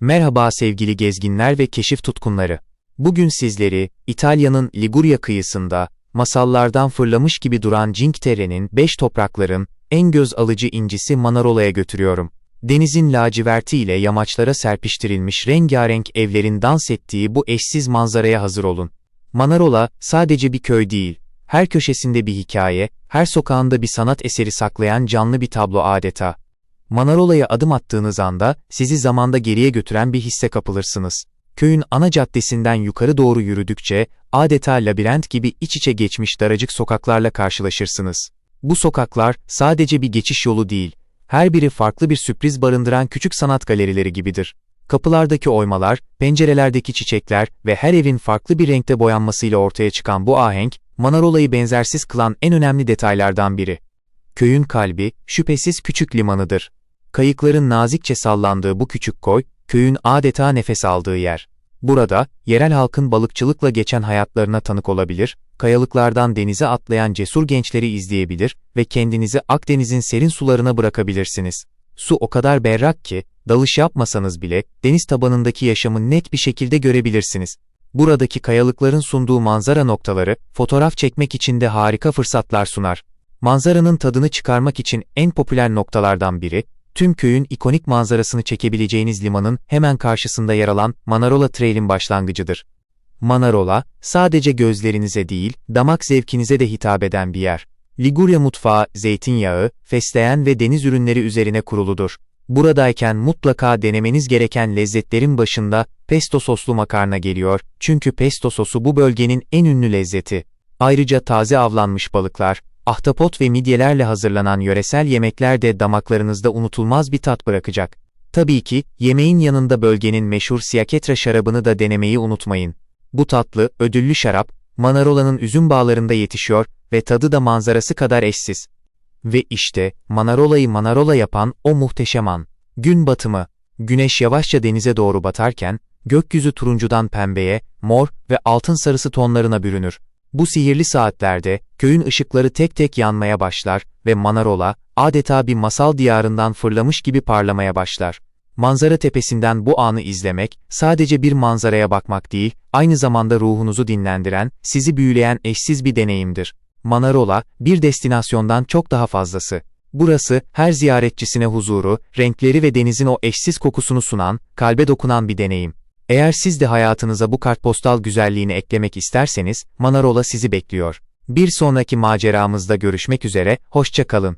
Merhaba sevgili gezginler ve keşif tutkunları. Bugün sizleri İtalya'nın Liguria kıyısında masallardan fırlamış gibi duran Cinque 5 toprakların en göz alıcı incisi Manarola'ya götürüyorum. Denizin laciverti ile yamaçlara serpiştirilmiş rengarenk evlerin dans ettiği bu eşsiz manzaraya hazır olun. Manarola sadece bir köy değil, her köşesinde bir hikaye, her sokağında bir sanat eseri saklayan canlı bir tablo adeta. Manarola'ya adım attığınız anda sizi zamanda geriye götüren bir hisse kapılırsınız. Köyün ana caddesinden yukarı doğru yürüdükçe adeta labirent gibi iç içe geçmiş daracık sokaklarla karşılaşırsınız. Bu sokaklar sadece bir geçiş yolu değil, her biri farklı bir sürpriz barındıran küçük sanat galerileri gibidir. Kapılardaki oymalar, pencerelerdeki çiçekler ve her evin farklı bir renkte boyanmasıyla ortaya çıkan bu ahenk, Manarola'yı benzersiz kılan en önemli detaylardan biri. Köyün kalbi, şüphesiz küçük limanıdır. Kayıkların nazikçe sallandığı bu küçük koy, köyün adeta nefes aldığı yer. Burada, yerel halkın balıkçılıkla geçen hayatlarına tanık olabilir, kayalıklardan denize atlayan cesur gençleri izleyebilir ve kendinizi Akdeniz'in serin sularına bırakabilirsiniz. Su o kadar berrak ki, dalış yapmasanız bile deniz tabanındaki yaşamı net bir şekilde görebilirsiniz. Buradaki kayalıkların sunduğu manzara noktaları, fotoğraf çekmek için de harika fırsatlar sunar. Manzaranın tadını çıkarmak için en popüler noktalardan biri, tüm köyün ikonik manzarasını çekebileceğiniz limanın hemen karşısında yer alan Manarola Trail'in başlangıcıdır. Manarola, sadece gözlerinize değil, damak zevkinize de hitap eden bir yer. Liguria mutfağı, zeytinyağı, fesleğen ve deniz ürünleri üzerine kuruludur. Buradayken mutlaka denemeniz gereken lezzetlerin başında pesto soslu makarna geliyor, çünkü pesto sosu bu bölgenin en ünlü lezzeti. Ayrıca taze avlanmış balıklar, ahtapot ve midyelerle hazırlanan yöresel yemekler de damaklarınızda unutulmaz bir tat bırakacak. Tabii ki, yemeğin yanında bölgenin meşhur siyaketra şarabını da denemeyi unutmayın. Bu tatlı, ödüllü şarap, Manarola'nın üzüm bağlarında yetişiyor ve tadı da manzarası kadar eşsiz. Ve işte, Manarola'yı Manarola yapan o muhteşem an. Gün batımı. Güneş yavaşça denize doğru batarken, gökyüzü turuncudan pembeye, mor ve altın sarısı tonlarına bürünür. Bu sihirli saatlerde, köyün ışıkları tek tek yanmaya başlar ve Manarola, adeta bir masal diyarından fırlamış gibi parlamaya başlar. Manzara tepesinden bu anı izlemek, sadece bir manzaraya bakmak değil, aynı zamanda ruhunuzu dinlendiren, sizi büyüleyen eşsiz bir deneyimdir. Manarola, bir destinasyondan çok daha fazlası. Burası, her ziyaretçisine huzuru, renkleri ve denizin o eşsiz kokusunu sunan, kalbe dokunan bir deneyim. Eğer siz de hayatınıza bu kartpostal güzelliğini eklemek isterseniz, Manarola sizi bekliyor. Bir sonraki maceramızda görüşmek üzere, hoşça kalın.